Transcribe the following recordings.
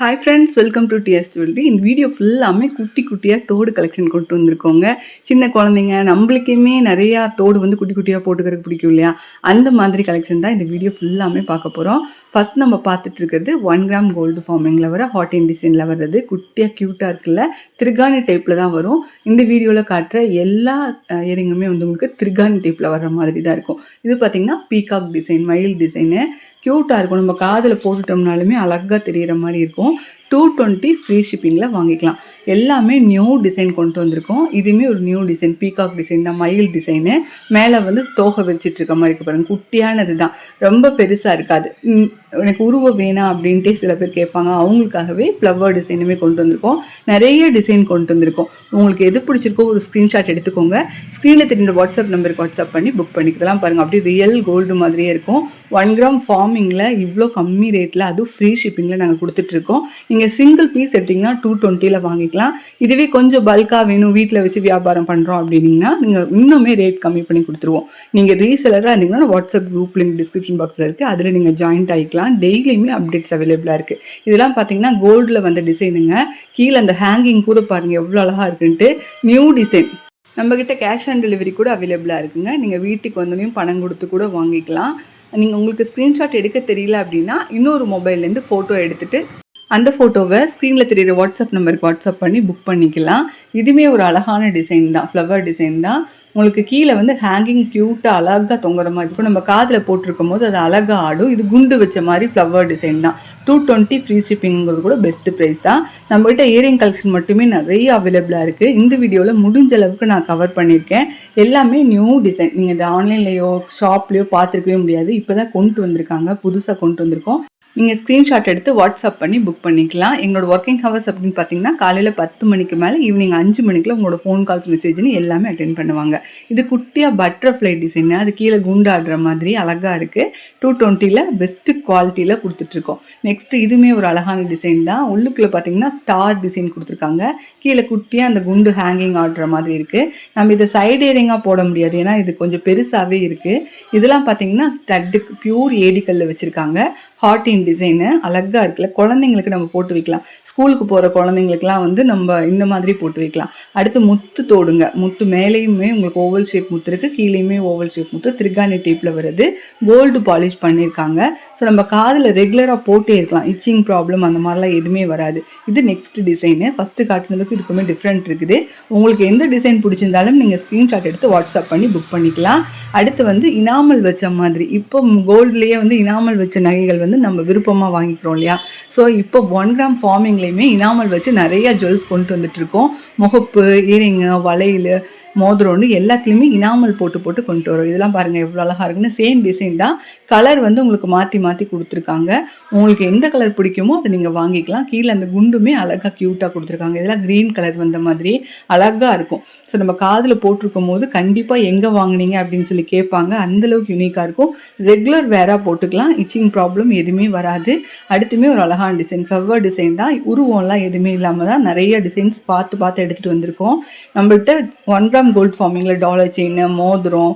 Hi friends welcome to TS jewellery இந்த video ஃபுல்லாமே குட்டி குட்டியாக தோடு கலெக்ஷன் கொண்டு வந்திருக்கோங்க. சின்ன குழந்தைங்க நம்மளுக்குமே நிறையா தோடு வந்து குட்டி குட்டியாக போட்டுக்கிறதுக்கு பிடிக்கும் இல்லையா? அந்த மாதிரி கலெக்ஷன் தான் இந்த வீடியோ ஃபுல்லாமே பார்க்க போகிறோம் ஃபர்ஸ்ட் நம்ம பார்த்துட்டு இருக்கிறது ஒன் கிராம் கோல்டு ஃபார்மிங்கில் வர ஹாட் இன் டிசைனில் வர்றது. குட்டியாக க்யூட்டாக இருக்குல்ல திருகாணி டைப்பில் தான் வரும். இந்த வீடியோவில் காட்டுற எல்லா இயரிங்குமே வந்து உங்களுக்கு திருகாணி டைப்பில் வர்ற மாதிரி தான் இருக்கும். இது பார்த்தீங்கன்னா பீகாக் டிசைன் மயில் டிசைனு க்யூட்டாக இருக்கும். நம்ம காதில் போட்டுட்டோம்னாலுமே அழகாக தெரிகிற மாதிரி இருக்கும். இருக்கும் டூ டுவெண்ட்டி ஃப்ரீ ஷிப்பிங்கில் வாங்கிக்கலாம். எல்லாமே நியூ டிசைன் கொண்டு வந்திருக்கோம். இதுவுமே ஒரு நியூ டிசைன் பீகாக் டிசைன் தான் மயில் டிசைனு. மேலே வந்து தோகை விரிச்சிட்டு இருக்க மாதிரி இருக்கு பாருங்க. குட்டியானது தான். ரொம்ப பெருசாக இருக்காது. எனக்கு உருவம் வேணாம் அப்படின்ட்டு சில பேர் கேட்பாங்க. அவங்களுக்காகவே ஃப்ளவர் டிசைனுமே கொண்டு வந்திருக்கோம். நிறைய டிசைன் கொண்டு வந்திருக்கோம். உங்களுக்கு எது பிடிச்சிருக்கோ ஒரு ஸ்க்ரீன்ஷாட் எடுத்துக்கோங்க. ஸ்க்ரீனில் தெரிஞ்ச வாட்ஸ்அப் நம்பருக்கு வாட்ஸ்அப் பண்ணி புக் பண்ணிக்கலாம் பாருங்கள் அப்படியே ரியல் கோல்டு மாதிரியே இருக்கும். ஒன் கிராம் ஃபார்மிங்கில் இவ்வளோ கம்மி ரேட்டில் அதுவும் ஃப்ரீ ஷிப்பிங்கில் நாங்கள் கொடுத்துட்ருக்கோம் நீங்கள் நீங்கள் சிங்கிள் பீஸ் எடுத்தீங்கன்னா டூ டுவெண்ட்டியில் வாங்கிக்கலாம். இதுவே கொஞ்சம் பல்காக வேணும். வீட்டில் வச்சு வியாபாரம் பண்ணுறோம் அப்படின்னீங்கன்னா நீங்கள் இன்னுமே ரேட் கம்மி பண்ணி கொடுத்துருவோம். நீங்கள் ரீசெலராக இருந்தீங்கன்னா வாட்ஸ்அப் குரூப் லிங்க் டிஸ்கிரிப்ஷன் பாக்ஸில் இருக்குது அதில் நீங்கள் ஜாயின்ட் ஆகிக்கலாம் டெய்லியுமே அப்டேட்ஸ் அவைலபிளாக இருக்குது இதெல்லாம் பார்த்தீங்கன்னா கோல்டில் வந்த டிசைனுங்க கீழே அந்த ஹேங்கிங் கூட பாருங்கள் எவ்வளோ அழகாக இருக்குன்ட்டு. நியூ டிசைன் நம்மக்கிட்ட கேஷ் ஆன் டெலிவரி கூட அவைலபிளாக இருக்குங்க. நீங்கள் வீட்டுக்கு வந்தோடனையும் பணம் கொடுத்து கூட வாங்கிக்கலாம். நீங்கள் உங்களுக்கு ஸ்க்ரீன்ஷாட் எடுக்க தெரியல அப்படின்னா இன்னொரு மொபைல்லேருந்து ஃபோட்டோ எடுத்துகிட்டு அந்த ஃபோட்டோவை ஸ்க்ரீனில் தெரியுற வாட்ஸ்அப் நம்பருக்கு வாட்ஸ்அப் பண்ணி புக் பண்ணிக்கலாம். இதுவுமே ஒரு அழகான டிசைன் தான் ஃப்ளவர் டிசைன் தான். உங்களுக்கு கீழே வந்து ஹேங்கிங் க்யூட்டாக அழகாக தொங்குற மாதிரி இருக்கும் நம்ம காதில் போட்டிருக்கும் போது அது அழகாக ஆடும். இது குண்டு வச்ச மாதிரி ஃப்ளவர் டிசைன் தான். டூ டுவெண்ட்டி ஃப்ரீ ஷிப்பிங்கிறது கூட பெஸ்ட் ப்ரைஸ் தான். நம்மகிட்ட இயரிங் கலெக்ஷன் மட்டுமே நிறைய அவைலபிளாக இருக்குது இந்த வீடியோவில் முடிஞ்ச அளவுக்கு நான் கவர் பண்ணியிருக்கேன். எல்லாமே நியூ டிசைன் நீங்கள் இந்த ஆன்லைன்லேயோ ஷாப்லேயோ பார்த்துருக்கவே முடியாது. இப்போ தான் கொண்டு வந்திருக்காங்க. புதுசாக கொண்டு வந்திருக்கோம். நீங்கள் ஸ்க்ரீன்ஷாட் எடுத்து வாட்ஸ்அப் பண்ணி புக் பண்ணிக்கலாம். எங்களோட ஒர்க்கிங் ஹவர்ஸ் அப்படின்னு பார்த்தீங்கன்னா காலையில் பத்து மணிக்கு மேலே ஈவினிங் அஞ்சு மணிக்குள்ள உங்களோட ஃபோன் கால்ஸ் மெசேஜ்னு எல்லாமே அட்டென்ட் பண்ணுவாங்க. இது குட்டியாக பட்டர்ஃப்ளை டிசைன் அது கீழே குண்டாடுற மாதிரி அழகாக இருக்குது டூ டுவெண்ட்டியில் பெஸ்ட்டு குவாலிட்டியில் கொடுத்துட்ருக்கோம். நெக்ஸ்ட் இதுவுமே ஒரு அழகான டிசைன் தான். உள்ளுக்குள்ளே பார்த்தீங்கன்னா ஸ்டார் டிசைன் கொடுத்துருக்காங்க. கீழே குட்டியாக அந்த குண்டு ஹேங்கிங் ஆடுற மாதிரி இருக்குது நம்ம இதை சைடு ஏரிங்காக போட முடியாது. ஏன்னா இது கொஞ்சம் பெருசாகவே இருக்குது இதெல்லாம் பார்த்தீங்கன்னா ஸ்டட்டுக்கு பியூர் ஏடிக்கல்ல வச்சுருக்காங்க. ஹாட் இன் டிசைனு அழகாக இருக்குல்ல? குழந்தைங்களுக்கு நம்ம போட்டு வைக்கலாம். ஸ்கூலுக்கு போகிற குழந்தைங்களுக்குலாம் வந்து நம்ம இந்த மாதிரி போட்டு வைக்கலாம். அடுத்து முத்து தோடுங்க. முத்து மேலேயுமே உங்களுக்கு ஓவல் ஷேப் முத்து இருக்குது கீழேயுமே ஓவல் ஷேப் முத்து. திருகாணி டேப்பில் வருது. கோல்டு பாலிஷ் பண்ணியிருக்காங்க. ஸோ நம்ம காதில் ரெகுலராக போட்டே இருக்கலாம். இச்சிங் ப்ராப்ளம் அந்த மாதிரிலாம் எதுவுமே வராது. இது நெக்ஸ்ட் டிசைனு ஃபஸ்ட்டு காட்டுனதுக்கும் இதுக்குமே டிஃப்ரெண்ட் இருக்குது. உங்களுக்கு எந்த டிசைன் பிடிச்சிருந்தாலும் நீங்கள் ஸ்க்ரீன்ஷாட் எடுத்து வாட்ஸ்அப் பண்ணி புக் பண்ணிக்கலாம். அடுத்து வந்து இனாமல் வச்ச மாதிரி. இப்போ கோல்ட்லேயே வந்து இனாமல் வச்ச நகைகள் வந்து நம்ம விருப்பமாக வாங்கிக்கிறோம் இல்லையா? ஸோ இப்போ ஒன் கிராம் ஃபார்மிங்லேயுமே இனாமல் வச்சு நிறைய ஜுவல்ஸ் கொண்டு வந்துட்டு இருக்கோம் முகப்பு இயரிங்கு வளையல் மோதிரம்னு எல்லாத்துலேயுமே இனாமல் போட்டு போட்டு கொண்டு வரோம். இதெல்லாம் பாருங்கள் எவ்வளோ அழகாக இருக்குன்னு. சேம் டிசைன் தான். கலர் வந்து உங்களுக்கு மாற்றி மாற்றி கொடுத்துருக்காங்க. உங்களுக்கு எந்த கலர் பிடிக்குமோ அதை நீங்கள் வாங்கிக்கலாம். கீழே அந்த குண்டுமே அழகாக க்யூட்டாக கொடுத்துருக்காங்க. இதெல்லாம் க்ரீன் கலர் வந்த மாதிரி அழகாக இருக்கும். ஸோ நம்ம காதில் போட்டிருக்கும் போது கண்டிப்பாக எங்கே வாங்குனீங்க அப்படின்னு சொல்லி கேட்பாங்க. அந்தளவுக்கு யூனிக்காக இருக்கும். ரெகுலர் வேராக போட்டுக்கலாம். இச்சிங் ப்ராப்ளம் எதுவுமே வராது. அடுத்துமே ஒரு அழகான டிசைன் ஃப்ளவர் டிசைன் தான். உருவம்லாம் எதுவுமே இல்லாமல் தான் நிறைய டிசைன்ஸ் பார்த்து பார்த்து எடுத்துகிட்டு வந்திருக்கோம். நம்மள்கிட்ட ஒன் கிராம் கோல்ட் ஃபார்மிங்கில் டாலர் செயின் மோதிரம்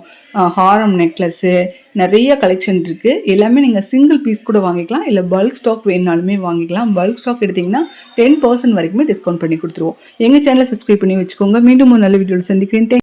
ஹாரம் நெக்லஸ்ஸு நிறைய கலெக்ஷன் இருக்குது எல்லாமே நீங்கள் சிங்கிள் பீஸ் கூட வாங்கிக்கலாம். இல்லை பல்க் ஸ்டாக் வேணுனாலுமே வாங்கிக்கலாம். பல்க் ஸ்டாக் எடுத்திங்கன்னா டென் பர்சன்ட் வரைக்குமே டிஸ்கவுண்ட் பண்ணி கொடுத்துருவோம். எங்கள் சேனலை சப்ஸ்கிரைப் பண்ணி வச்சுக்கோங்க. மீண்டும் ஒரு நல்ல வீடியோவில் சந்திக்கிறேன்.